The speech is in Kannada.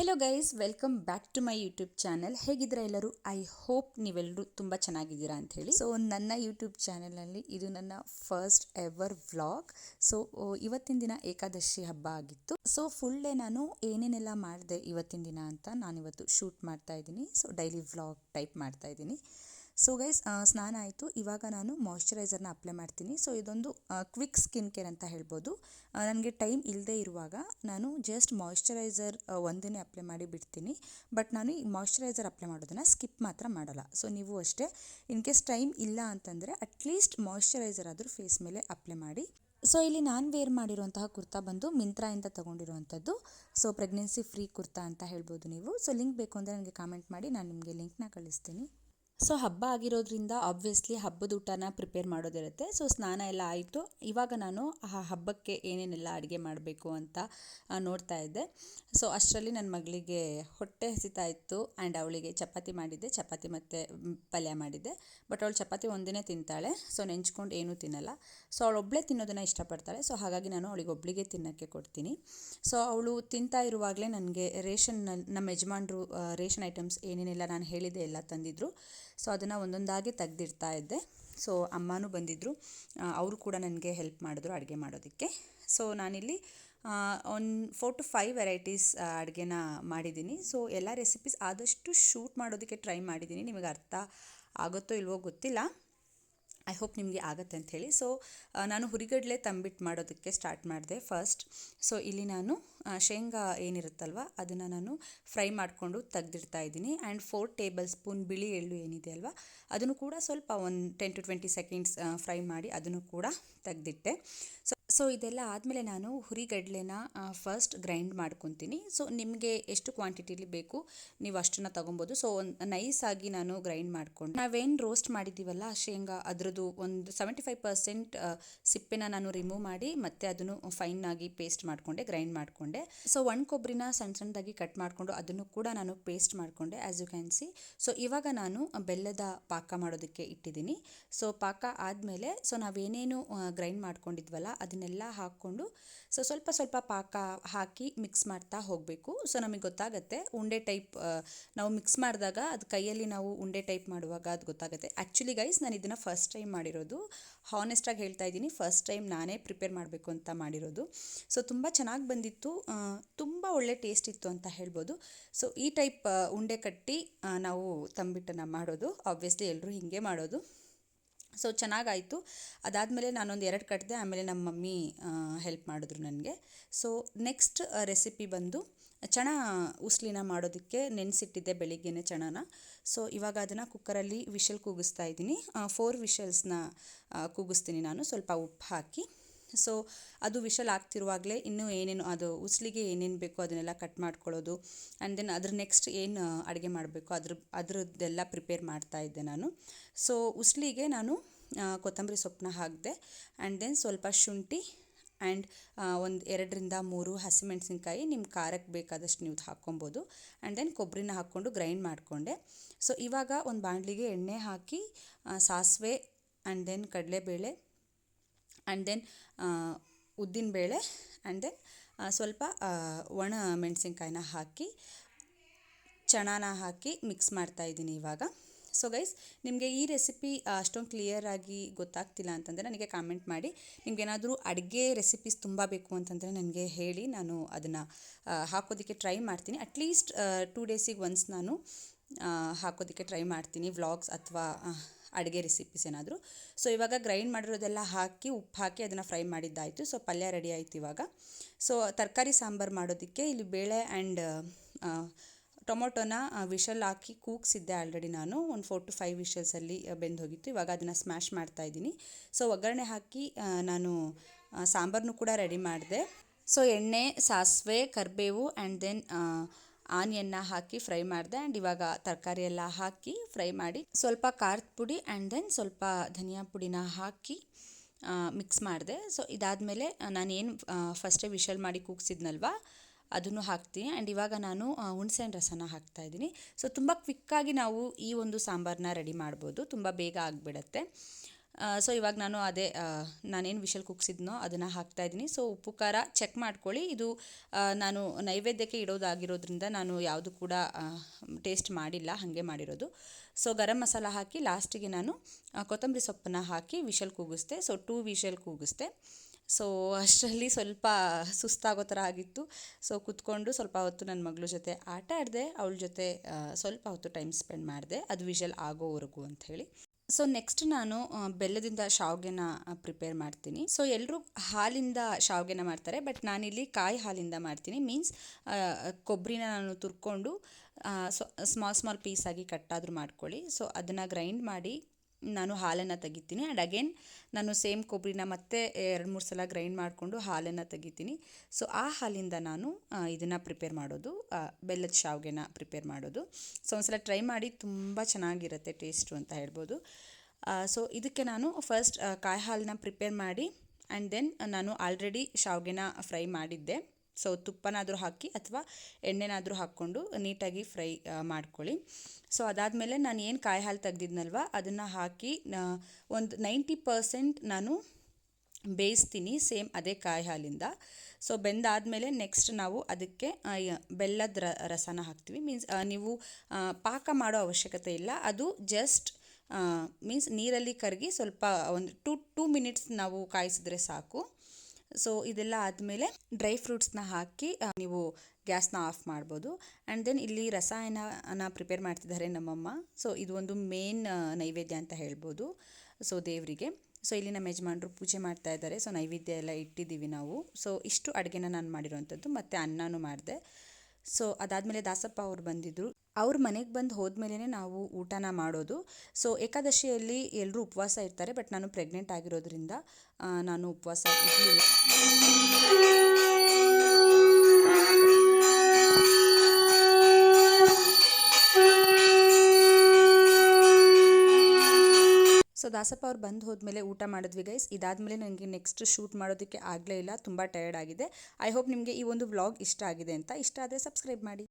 Hello guys welcome back to my YouTube channel ಹೇಗಿದ್ರೆ ಎಲ್ಲರೂ? ಐ ಹೋಪ್ ನೀವೆಲ್ಲರೂ ತುಂಬ ಚೆನ್ನಾಗಿದ್ದೀರಾ ಅಂತ ಹೇಳಿ ಸೊ ನನ್ನ ಯೂಟ್ಯೂಬ್ ಚಾನಲಲ್ಲಿ ಇದು ನನ್ನ ಫಸ್ಟ್ ಎವರ್ ವ್ಲಾಗ್ ಸೊ ಇವತ್ತಿನ ದಿನ ಏಕಾದಶಿ ಹಬ್ಬ ಆಗಿತ್ತು. ಸೊ ಫುಲ್ ಡೇ ನಾನು ಏನೇನೆಲ್ಲ ಮಾಡಿದೆ ಇವತ್ತಿನ ದಿನ ಅಂತ ನಾನಿವತ್ತು ಶೂಟ್ ಮಾಡ್ತಾ ಇದ್ದೀನಿ. ಸೊ ಡೈಲಿ ವ್ಲಾಗ್ ಟೈಪ್ ಮಾಡ್ತಾ ಇದ್ದೀನಿ. ಸೊ ಗೈಸ್ ಸ್ನಾನ ಆಯಿತು. ಇವಾಗ ನಾನು ಮಾಯಿಶ್ಚರೈಸರ್ನ ಅಪ್ಲೈ ಮಾಡ್ತೀನಿ. ಸೊ ಇದೊಂದು ಕ್ವಿಕ್ ಸ್ಕಿನ್ ಕೇರ್ ಅಂತ ಹೇಳ್ಬೋದು. ನನಗೆ ಟೈಮ್ ಇಲ್ಲದೆ ಇರುವಾಗ ನಾನು ಜಸ್ಟ್ ಮಾಯಿಶ್ಚರೈಸರ್ ಒಂದನ್ನೇ ಅಪ್ಲೈ ಮಾಡಿ ಬಿಡ್ತೀನಿ. ಬಟ್ ನಾನು ಈ ಮಾಯಿಶ್ಚರೈಸರ್ ಅಪ್ಲೈ ಮಾಡೋದನ್ನು ಸ್ಕಿಪ್ ಮಾತ್ರ ಮಾಡಲ್ಲ. ಸೊ ನೀವು ಅಷ್ಟೇ ಇನ್ ಕೇಸ್ ಟೈಮ್ ಇಲ್ಲ ಅಂತಂದರೆ ಅಟ್ಲೀಸ್ಟ್ ಮಾಯಿಶ್ಚರೈಸರ್ ಆದರೂ ಫೇಸ್ ಮೇಲೆ ಅಪ್ಲೈ ಮಾಡಿ. ಸೊ ಇಲ್ಲಿ ನಾನು ವೇರ್ ಮಾಡಿರುವಂತಹ ಕುರ್ತಾ ಬಂದು ಮಿಂತ್ರಾಯಿಂದ ತಗೊಂಡಿರುವಂಥದ್ದು. ಸೊ ಪ್ರೆಗ್ನೆನ್ಸಿ ಫ್ರೀ ಕುರ್ತಾ ಅಂತ ಹೇಳ್ಬೋದು ನೀವು. ಸೊ ಲಿಂಕ್ ಬೇಕು ಅಂದರೆ ನನಗೆ ಕಾಮೆಂಟ್ ಮಾಡಿ, ನಾನು ನಿಮಗೆ ಲಿಂಕ್ನ ಕಳಿಸ್ತೀನಿ. ಸೊ ಹಬ್ಬ ಆಗಿರೋದ್ರಿಂದ ಆಬ್ವಿಯಸ್ಲಿ ಹಬ್ಬದ ಊಟನ ಪ್ರಿಪೇರ್ ಮಾಡೋದಿರುತ್ತೆ. ಸೊ ಸ್ನಾನ ಎಲ್ಲ ಆಯಿತು. ಇವಾಗ ನಾನು ಆ ಹಬ್ಬಕ್ಕೆ ಏನೇನೆಲ್ಲ ಅಡುಗೆ ಮಾಡಬೇಕು ಅಂತ ನೋಡ್ತಾ ಇದ್ದೆ. ಸೊ ಅಷ್ಟರಲ್ಲಿ ನನ್ನ ಮಗಳಿಗೆ ಹೊಟ್ಟೆ ಹಸಿತಾ ಇತ್ತು ಆ್ಯಂಡ್ ಅವಳಿಗೆ ಚಪಾತಿ ಮಾಡಿದ್ದೆ. ಚಪಾತಿ ಮತ್ತು ಪಲ್ಯ ಮಾಡಿದ್ದೆ. ಬಟ್ ಅವಳು ಚಪಾತಿ ಒಂದೇ ತಿಂತಾಳೆ. ಸೊ ನೆಂಚ್ಕೊಂಡು ಏನೂ ತಿನ್ನಲ್ಲ. ಸೊ ಅವಳು ಒಬ್ಳೆ ತಿನ್ನೋದನ್ನು ಇಷ್ಟಪಡ್ತಾಳೆ. ಸೊ ಹಾಗಾಗಿ ನಾನು ಅವಳಿಗೆ ಒಬ್ಬಳಿಗೆ ತಿನ್ನೋಕ್ಕೆ ಕೊಡ್ತೀನಿ. ಸೊ ಅವಳು ತಿಂತಾ ಇರುವಾಗಲೇ ನನಗೆ ರೇಷನ್ನಲ್ಲಿ ನಮ್ಮ ಯಜಮಾನ್ರು ರೇಷನ್ ಐಟಮ್ಸ್ ಏನೇನೆಲ್ಲ ನಾನು ಹೇಳಿದೆ ಎಲ್ಲ ತಂದಿದ್ರು. ಸೊ ಅದನ್ನು ಒಂದೊಂದಾಗಿ ತೆಗ್ದಿಡ್ತಾ ಇದ್ದೆ. ಸೊ ಅಮ್ಮನೂ ಬಂದಿದ್ದರು ಅವರು ಕೂಡ ನನಗೆ ಹೆಲ್ಪ್ ಮಾಡಿದ್ರು ಅಡುಗೆ ಮಾಡೋದಕ್ಕೆ. ಸೊ ನಾನಿಲ್ಲಿ ಒಂದು ಫೋರ್ ಟು ಫೈವ್ ವೆರೈಟೀಸ್ ಅಡುಗೆನ ಮಾಡಿದ್ದೀನಿ. ಸೊ ಎಲ್ಲ ರೆಸಿಪೀಸ್ ಆದಷ್ಟು ಶೂಟ್ ಮಾಡೋದಕ್ಕೆ ಟ್ರೈ ಮಾಡಿದ್ದೀನಿ. ನಿಮಗೆ ಅರ್ಥ ಆಗುತ್ತೋ ಇಲ್ವೋ ಗೊತ್ತಿಲ್ಲ. ಐ ಹೋಪ್ ನಿಮಗೆ ಆಗುತ್ತೆ ಅಂತ ಹೇಳಿ. ಸೊ ನಾನು ಹುರಿಗಡಲೆ ತಂಬಿಟ್ಟು ಮಾಡೋದಕ್ಕೆ ಸ್ಟಾರ್ಟ್ ಮಾಡಿದೆ ಫಸ್ಟ್ ಸೊ ಇಲ್ಲಿ ನಾನು ಶೇಂಗಾ ಏನಿರುತ್ತಲ್ವ, ಅದನ್ನು ನಾನು ಫ್ರೈ ಮಾಡಿಕೊಂಡು ತೆಗೆದಿಡ್ತಾ ಇದ್ದೀನಿ. ಆ್ಯಂಡ್ ಫೋರ್ ಟೇಬಲ್ ಸ್ಪೂನ್ ಬಿಳಿ ಎಳ್ಳು ಏನಿದೆ ಅಲ್ವಾ, ಅದನ್ನು ಕೂಡ ಸ್ವಲ್ಪ ಒಂದು ten to twenty seconds fry ಮಾಡಿ ಅದನ್ನು ಕೂಡ ತೆಗೆದಿಟ್ಟೆ. ಸೊ ಸೊ ಇದೆಲ್ಲ ಆದಮೇಲೆ ನಾನು ಹುರಿಗಡಲೆನ ಫಸ್ಟ್ ಗ್ರೈಂಡ್ ಮಾಡ್ಕೊತೀನಿ. ಸೊ ನಿಮಗೆ ಎಷ್ಟು ಕ್ವಾಂಟಿಟಿಲಿ ಬೇಕು, ನೀವು ಅಷ್ಟನ್ನು ತೊಗೊಬೋದು. ಸೊ ಒಂದು ನೈಸಾಗಿ ನಾನು ಗ್ರೈಂಡ್ ಮಾಡ್ಕೊಂಡು. ನಾವೇನು ರೋಸ್ಟ್ ಮಾಡಿದ್ದೀವಲ್ಲ, ಶೇಂಗಾ, ಅದರದ್ದು ಒಂದು ಸೆವೆಂಟಿ ಫೈವ್ ಪರ್ಸೆಂಟ್ ಸಿಪ್ಪೆನ ನಾನು ರಿಮೂವ್ ಮಾಡಿ ಮತ್ತೆ ಅದನ್ನು ಫೈನ್ ಆಗಿ ಪೇಸ್ಟ್ ಮಾಡಿಕೊಂಡೆ ಗ್ರೈಂಡ್ ಮಾಡಿಕೊಂಡೆ. ಸೊ ಒಣ ಕೊಬ್ಬರಿನ ಸಣ್ಣ ಸಣ್ಣದಾಗಿ ಕಟ್ ಮಾಡಿಕೊಂಡು ಅದನ್ನು ಕೂಡ ನಾನು ಪೇಸ್ಟ್ ಮಾಡಿಕೊಂಡೆ as you can see so ಇವಾಗ ನಾನು ಬೆಲ್ಲದ ಪಾಕ ಮಾಡೋದಕ್ಕೆ ಇಟ್ಟಿದ್ದೀನಿ. ಸೊ ಪಾಕ ಆದಮೇಲೆ ಸೊ ನಾವೇನೇನು ಗ್ರೈಂಡ್ ಮಾಡ್ಕೊಂಡಿದ್ವಲ್ಲ ಅದನ್ನೆಲ್ಲ ಹಾಕ್ಕೊಂಡು ಸೊ ಸ್ವಲ್ಪ ಸ್ವಲ್ಪ ಪಾಕ ಹಾಕಿ ಮಿಕ್ಸ್ ಮಾಡ್ತಾ ಹೋಗಬೇಕು. ಸೊ ನಮಗೆ ಗೊತ್ತಾಗುತ್ತೆ, ಉಂಡೆ ಟೈಪ್ ನಾವು ಮಿಕ್ಸ್ ಮಾಡಿದಾಗ ಅದು ಕೈಯಲ್ಲಿ ನಾವು ಉಂಡೆ ಟೈಪ್ ಮಾಡುವಾಗ ಅದು ಗೊತ್ತಾಗುತ್ತೆ. ಆ್ಯಕ್ಚುಲಿ ಗೈಸ್ ನಾನು ಇದನ್ನು ಫಸ್ಟ್ ಟೈಮ್ ಮಾಡಿರೋದು. ಹಾನೆಸ್ಟಾಗಿ ಹೇಳ್ತಾ ಇದ್ದೀನಿ ಫಸ್ಟ್ ಟೈಮ್ ನಾನೇ ಪ್ರಿಪೇರ್ ಮಾಡಬೇಕು ಅಂತ ಮಾಡಿರೋದು. ಸೊ ತುಂಬ ಚೆನ್ನಾಗಿ ಬಂದಿತ್ತು ತುಂಬ ಒಳ್ಳೆ ಟೇಸ್ಟ್ ಇತ್ತು ಅಂತ ಹೇಳ್ಬೋದು. ಸೊ ಈ ಟೈಪ್ ಉಂಡೆ ಕಟ್ಟಿ ನಾವು ತಂಬಿಟ್ಟನ್ನು ಮಾಡೋದು. ಆಬ್ವಿಯಸ್ಲಿ ಎಲ್ಲರೂ ಹೀಗೆ ಮಾಡೋದು. ಸೊ ಚೆನ್ನಾಗಾಯಿತು. ಅದಾದಮೇಲೆ ನಾನೊಂದು ಎರಡು ಕಟ್ಟಿದೆ ಆಮೇಲೆ ನಮ್ಮ ಮಮ್ಮಿ ಹೆಲ್ಪ್ ಮಾಡಿದ್ರು ನನಗೆ. ಸೊ ನೆಕ್ಸ್ಟ್ ರೆಸಿಪಿ ಬಂದು ಚಣ ಉಸ್ಲಿನ ಮಾಡೋದಕ್ಕೆ ನೆನೆಸಿಟ್ಟಿದ್ದೆ ಬೆಳಿಗ್ಗೆನೇ ಚಣನ. ಸೊ ಇವಾಗ ಅದನ್ನು ಕುಕ್ಕರಲ್ಲಿ ವಿಷಲ್ ಕೂಗಿಸ್ತಾ ಇದ್ದೀನಿ. ಫೋರ್ ವಿಷಲ್ಸ್ನ ಕೂಗಿಸ್ತೀನಿ ನಾನು. ಸ್ವಲ್ಪ ಉಪ್ಪು ಹಾಕಿ. ಸೊ ಅದು ವಿಶಲ್ ಆಗ್ತಿರುವಾಗಲೇ ಇನ್ನೂ ಏನೇನು, ಅದು ಉಸಲಿಗೆ ಏನೇನು ಬೇಕೋ ಅದನ್ನೆಲ್ಲ ಕಟ್ ಮಾಡ್ಕೊಳ್ಳೋದು. ಆ್ಯಂಡ್ ದೆನ್ ಅದ್ರ ನೆಕ್ಸ್ಟ್ ಏನು ಅಡುಗೆ ಮಾಡಬೇಕು ಅದ್ರ, ಅದರದ್ದೆಲ್ಲ ಪ್ರಿಪೇರ್ ಮಾಡ್ತಾ ಇದ್ದೆ ನಾನು. ಸೊ ಉಸಲಿಗೆ ನಾನು ಕೊತ್ತಂಬರಿ ಸೊಪ್ಪನ್ನ ಹಾಕಿದೆ. ಆ್ಯಂಡ್ ದೆನ್ ಸ್ವಲ್ಪ ಶುಂಠಿ ಆ್ಯಂಡ್ ಒಂದು ಎರಡರಿಂದ ಮೂರು ಹಸಿಮೆಣಸಿನ್ಕಾಯಿ ನಿಮ್ಮ ಖಾರಕ್ಕೆ ಬೇಕಾದಷ್ಟು ನೀವು ಹಾಕ್ಕೊಬೋದು. ಆ್ಯಂಡ್ ದೆನ್ ಕೊಬ್ಬರಿನ ಹಾಕ್ಕೊಂಡು ಗ್ರೈಂಡ್ ಮಾಡಿಕೊಂಡೆ. ಸೊ ಇವಾಗ ಒಂದು ಬಾಣಲಿಗೆ ಎಣ್ಣೆ ಹಾಕಿ ಸಾಸಿವೆ ಆ್ಯಂಡ್ ದೆನ್ ಕಡಲೆಬೇಳೆ ಆ್ಯಂಡ್ ದೆನ್ ಉದ್ದಿನಬೇಳೆ ಆ್ಯಂಡ್ ದೆನ್ ಸ್ವಲ್ಪ ಒಣ ಮೆಣಸಿನ್ಕಾಯಿನ ಹಾಕಿ ಚಣಾನ ಹಾಕಿ ಮಿಕ್ಸ್ ಮಾಡ್ತಾ ಇದ್ದೀನಿ ಇವಾಗ. ಸೊ ಗೈಸ್ ನಿಮಗೆ ಈ ರೆಸಿಪಿ ಅಷ್ಟೊಂದು ಕ್ಲಿಯರಾಗಿ ಗೊತ್ತಾಗ್ತಿಲ್ಲ ಅಂತಂದರೆ ನನಗೆ ಕಾಮೆಂಟ್ ಮಾಡಿ. ನಿಮಗೇನಾದರೂ ಅಡುಗೆ ರೆಸಿಪೀಸ್ ತುಂಬ ಬೇಕು ಅಂತಂದರೆ ನನಗೆ ಹೇಳಿ, ನಾನು ಅದನ್ನು ಹಾಕೋದಕ್ಕೆ ಟ್ರೈ ಮಾಡ್ತೀನಿ. ಅಟ್ಲೀಸ್ಟ್ ಟೂ ಡೇಸಿಗೆ ಒನ್ಸ್ ನಾನು ಹಾಕೋದಕ್ಕೆ ಟ್ರೈ ಮಾಡ್ತೀನಿ ವ್ಲಾಗ್ಸ್ ಅಥವಾ ಅಡುಗೆ ರೆಸಿಪೀಸ್ ಏನಾದರೂ. ಸೊ ಇವಾಗ ಗ್ರೈಂಡ್ ಮಾಡಿರೋದೆಲ್ಲ ಹಾಕಿ, ಉಪ್ಪು ಹಾಕಿ ಅದನ್ನು ಫ್ರೈ ಮಾಡಿದ್ದಾಯಿತು. ಸೊ ಪಲ್ಯ ರೆಡಿ ಆಯಿತು ಇವಾಗ. ಸೊ ತರಕಾರಿ ಸಾಂಬಾರು ಮಾಡೋದಕ್ಕೆ ಇಲ್ಲಿ ಬೇಳೆ ಆ್ಯಂಡ್ ಟೊಮೊಟೊನ ವಿಷಲ್ ಹಾಕಿ ಕೂಗ್ಸಿದ್ದೆ ಆಲ್ರೆಡಿ ನಾನು. ಒಂದು ಫೋರ್ ಟು ಫೈವ್ ವಿಷಲ್ಸಲ್ಲಿ ಬೆಂದು ಹೋಗಿತ್ತು ಇವಾಗ ಅದನ್ನು ಸ್ಮ್ಯಾಶ್ ಮಾಡ್ತಾ ಇದ್ದೀನಿ. ಸೊ ಒಗ್ಗರಣೆ ಹಾಕಿ ನಾನು ಸಾಂಬಾರನ್ನು ಕೂಡ ರೆಡಿ ಮಾಡಿದೆ. ಸೊ ಎಣ್ಣೆ, ಸಾಸಿವೆ, ಕರಿಬೇವು ಆ್ಯಂಡ್ ದೆನ್ ಆನಿಯನ್ನ ಹಾಕಿ ಫ್ರೈ ಮಾಡಿದೆ ಆ್ಯಂಡ್ ಇವಾಗ ತರಕಾರಿ ಎಲ್ಲ ಹಾಕಿ ಫ್ರೈ ಮಾಡಿ ಸ್ವಲ್ಪ ಖಾರದ ಪುಡಿ ಆ್ಯಂಡ್ ದೆನ್ ಸ್ವಲ್ಪ ಧನಿಯಾ ಪುಡಿನ ಹಾಕಿ ಮಿಕ್ಸ್ ಮಾಡಿದೆ. ಸೊ ಇದಾದಮೇಲೆ ನಾನೇನು ಫಸ್ಟೇ ವಿಷಲ್ ಮಾಡಿ ಕೂಗ್ಸಿದ್ನಲ್ವ, ಅದನ್ನು ಹಾಕ್ತೀನಿ. ಆ್ಯಂಡ್ ಇವಾಗ ನಾನು ಹುಣಸೆ ಹುಣ್ಸೆಹಣ್ಣು ರಸನ ಹಾಕ್ತಾ ಇದ್ದೀನಿ. ಸೊ ತುಂಬ ಕ್ವಿಕ್ಕಾಗಿ ನಾವು ಈ ಒಂದು ಸಾಂಬಾರನ್ನ ರೆಡಿ ಮಾಡ್ಬೋದು. ತುಂಬ ಬೇಗ ಆಗಿಬಿಡತ್ತೆ. ಸೊ ಇವಾಗ ನಾನು ಅದೇ ನಾನೇನು ವಿಷಲ್ ಕುಗ್ಸಿದ್ನೋ ಅದನ್ನು ಹಾಕ್ತಾ ಇದ್ದೀನಿ. ಸೊ ಉಪ್ಪು, ಖಾರ ಚೆಕ್ ಮಾಡ್ಕೊಳ್ಳಿ. ಇದು ನಾನು ನೈವೇದ್ಯಕ್ಕೆ ಇಡೋದಾಗಿರೋದ್ರಿಂದ ನಾನು ಯಾವುದು ಕೂಡ ಟೇಸ್ಟ್ ಮಾಡಿಲ್ಲ, ಹಾಗೆ ಮಾಡಿರೋದು. ಸೊ ಗರಂ ಮಸಾಲ ಹಾಕಿ ಲಾಸ್ಟಿಗೆ ನಾನು ಕೊತ್ತಂಬರಿ ಸೊಪ್ಪನ್ನ ಹಾಕಿ ವಿಷಲ್ ಕೂಗಿಸ್ದೆ. ಸೊ ಟೂ ವಿಷಲ್ ಕೂಗಿಸ್ದೆ. ಸೊ ಅಷ್ಟರಲ್ಲಿ ಸ್ವಲ್ಪ ಸುಸ್ತಾಗೋ ಥರ ಆಗಿತ್ತು. ಸೊ ಕುತ್ಕೊಂಡು ಸ್ವಲ್ಪ ಹೊತ್ತು ನನ್ನ ಮಗಳ ಜೊತೆ ಆಟ ಆಡಿದೆ, ಅವಳ ಜೊತೆ ಸ್ವಲ್ಪ ಹೊತ್ತು ಟೈಮ್ ಸ್ಪೆಂಡ್ ಮಾಡಿದೆ. ಅದು ವಿಷಲ್ ಆಗೋವರೆಗೂ ಅಂಥೇಳಿ ಸೊ ನೆಕ್ಸ್ಟ್ ನಾನು ಬೆಲ್ಲದಿಂದ ಶಾವ್ಗೆನ ಪ್ರಿಪೇರ್ ಮಾಡ್ತೀನಿ. ಸೊ ಎಲ್ಲರೂ ಹಾಲಿಂದ ಶಾವ್ಗೆನ ಮಾಡ್ತಾರೆ ಬಟ್ ನಾನಿಲ್ಲಿ ಕಾಯಿ ಹಾಲಿಂದ ಮಾಡ್ತೀನಿ. ಮೀನ್ಸ್ ಕೊಬ್ಬರಿನ ನಾನು ತುರ್ಕೊಂಡು ಸೊ ಸ್ಮಾಲ್ ಸ್ಮಾಲ್ ಪೀಸಾಗಿ ಕಟ್ಟಾದರೂ ಮಾಡ್ಕೊಳ್ಳಿ. ಸೊ ಅದನ್ನು ಗ್ರೈಂಡ್ ಮಾಡಿ ನಾನು ಹಾಲನ್ನು ತೆಗಿತೀನಿ. ಆ್ಯಂಡ್ ಅಗೇನ್ ನಾನು ಸೇಮ್ ಕೊಬ್ಬರಿನ ಮತ್ತೆ ಎರಡು ಮೂರು ಸಲ ಗ್ರೈಂಡ್ ಮಾಡಿಕೊಂಡು ಹಾಲನ್ನು ತೆಗಿತೀನಿ. ಸೊ ಆ ಹಾಲಿಂದ ನಾನು ಇದನ್ನು ಪ್ರಿಪೇರ್ ಮಾಡೋದು ಬೆಲ್ಲದ ಶಾವಿಗೆನ ಪ್ರಿಪೇರ್ ಮಾಡೋದು. ಸೊ ಒಂದ್ಸಲ ಟ್ರೈ ಮಾಡಿ ತುಂಬ ಚೆನ್ನಾಗಿರುತ್ತೆ ಟೇಸ್ಟು ಅಂತ ಹೇಳ್ಬೋದು. ಸೊ ಇದಕ್ಕೆ ನಾನು ಫಸ್ಟ್ ಕಾಯಿ ಹಾಲನ್ನ ಪ್ರಿಪೇರ್ ಮಾಡಿ ಆ್ಯಂಡ್ ದೆನ್ ನಾನು ಆಲ್ರೆಡಿ ಶಾವಿಗೆನ ಫ್ರೈ ಮಾಡಿದ್ದೆ. ಸೊ ತುಪ್ಪನಾದರೂ ಹಾಕಿ ಅಥವಾ ಎಣ್ಣೆನಾದರೂ ಹಾಕ್ಕೊಂಡು ನೀಟಾಗಿ ಫ್ರೈ ಮಾಡ್ಕೊಳ್ಳಿ. ಸೊ ಅದಾದಮೇಲೆ ನಾನು ಏನು ಕಾಯಿ ಹಾಲು ತೆಗ್ದಿದ್ನಲ್ವ, ಅದನ್ನು ಹಾಕಿ ಒಂದು ನೈಂಟಿ ಪರ್ಸೆಂಟ್ ನಾನು ಬೇಯಿಸ್ತೀನಿ ಸೇಮ್ ಅದೇ ಕಾಯಿ ಹಾಲಿಂದ ಸೊ ಬೆಂದಾದಮೇಲೆ ನೆಕ್ಸ್ಟ್ ನಾವು ಅದಕ್ಕೆ ಬೆಲ್ಲದ ರ, ರಸನ ಹಾಕ್ತೀವಿ. ಮೀನ್ಸ್ ನೀವು ಪಾಕ ಮಾಡೋ ಅವಶ್ಯಕತೆ ಇಲ್ಲ. ಅದು ಜಸ್ಟ್ ಮೀನ್ಸ್ ನೀರಲ್ಲಿ ಕರಗಿ ಸ್ವಲ್ಪ ಒಂದು ಟು, ಟೂ ಮಿನಿಟ್ಸ್ ನಾವು ಕಾಯಿಸಿದ್ರೆ ಸಾಕು. ಸೊ ಇದೆಲ್ಲ ಆದಮೇಲೆ ಡ್ರೈ ಫ್ರೂಟ್ಸ್ನ ಹಾಕಿ ನೀವು ಗ್ಯಾಸ್ನ ಆಫ್ ಮಾಡ್ಬೋದು. ಆ್ಯಂಡ್ ದೆನ್ ಇಲ್ಲಿ ರಸಾಯನ ಪ್ರಿಪೇರ್ ಮಾಡ್ತಿದ್ದಾರೆ ನಮ್ಮಮ್ಮ. ಸೊ ಇದು ಒಂದು ಮೇನ್ ನೈವೇದ್ಯ ಅಂತ ಹೇಳ್ಬೋದು. ಸೊ ದೇವರಿಗೆ. ಸೊ ಇಲ್ಲಿ ನಮ್ಮ ಯಜಮಾನರು ಪೂಜೆ ಮಾಡ್ತಾ ಇದ್ದಾರೆ. ಸೊ ನೈವೇದ್ಯ ಎಲ್ಲ ಇಟ್ಟಿದ್ದೀವಿ ನಾವು. ಸೊ ಇಷ್ಟು ಅಡುಗೆನ ನಾನು ಮಾಡಿರೋವಂಥದ್ದು. ಮತ್ತು ಅನ್ನನೂ ಮಾಡಿದೆ. ಸೊ ಅದಾದಮೇಲೆ ದಾಸಪ್ಪ ಅವ್ರು ಬಂದಿದ್ದರು ಅವ್ರ ಮನೆಗೆ ಬಂದು ಹೋದ್ಮೇಲೆ ನಾವು ಊಟನ ಮಾಡೋದು. ಸೊ ಏಕಾದಶಿಯಲ್ಲಿ ಎಲ್ಲರೂ ಉಪವಾಸ ಇರ್ತಾರೆ, ಬಟ್ ನಾನು ಪ್ರೆಗ್ನೆಂಟ್ ಆಗಿರೋದ್ರಿಂದ ನಾನು ಉಪವಾಸ ಇರಲಿಲ್ಲ. ದಾಸಪ್ಪ ಅವ್ರು ಬಂದು ಹೋದ್ಮೇಲೆ ಊಟ ಮಾಡಿದ್ವಿ ಗೈಸ್ ಇದಾದಮೇಲೆ ನನಗೆ ನೆಕ್ಸ್ಟ್ ಶೂಟ್ ಮಾಡೋದಕ್ಕೆ ಆಗಲೇ ಇಲ್ಲ. ತುಂಬ ಟಯರ್ಡ್ ಆಗಿದೆ. ಐ ಹೋಪ್ ನಿಮಗೆ ಈ ಒಂದು ವ್ಲಾಗ್ ಇಷ್ಟ ಆಗಿದೆ ಅಂತ. ಇಷ್ಟ ಆದರೆ ಸಬ್ಸ್ಕ್ರೈಬ್ ಮಾಡಿ.